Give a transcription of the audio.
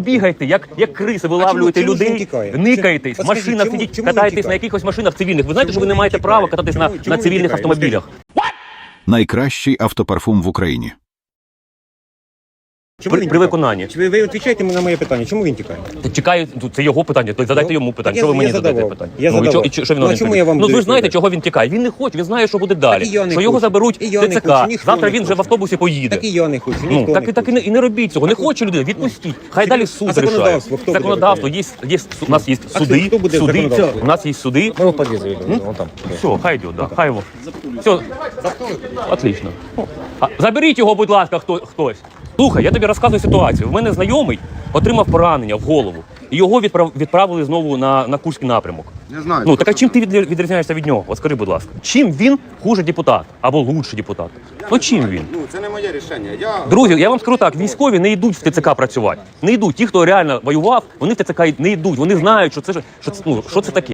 Бігайте, як, як криси, вилавлюєте чому чому людей, никаєтесь, Чому- в машинах чому- сидіть, чому катаєтесь на якихось машинах цивільних. Ви знаєте, що ви не маєте тікає? права кататись на, Чому- на чому на цивільних автомобілях. Найкращий автопарфум в Україні. Чому При, він при виконанні. Чи ви, ви відповідаєте на моє питання? Чому він тікає? Та чекаю, ну, це його питання, то задайте Ну, йому питання. так Що ви мені я задаєте задавав. питання? Я ну, і задавав. що, і що, що він Ну, а чому відповідає? я вам Ну ви ж знаєте, чого він тікає. Він не хоче, він знає, що буде далі. і я не що його хочу. заберуть І я в не ТЦК. хочу, ніхто Завтра не він вже в хоче. автобусі поїде. Так і я не хочу. Ну, так, не і- так і, не, і не робіть цього. Не хоче людина, відпустіть. Хай далі суд рішає. законодавство хто буде Законодавство, є, є, у нас є суди, хто буде суди, законодавство? у нас є суди. Мы его вон там. Все, хай йде, да, хай його. Все, отлично. Ну, А, заберіть його, будь ласка, хто, хтось. Слухай, я тобі розказую ситуацію. У мене знайомий отримав поранення в голову. І його відправ, відправили знову на, на Курський напрямок. Не знаю. Ну, так а чим ти відрі- відрізняєшся від нього? От скажи, будь ласка. Чим він хуже депутат або лучше депутат? Ну чим він? Ну, це не моє рішення. Я Друзі, я вам скажу так: військові не йдуть в ТЦК працювати. Не йдуть. Ті, хто реально воював, вони в ТЦК не йдуть. Вони знають, що це що ну, що це таке.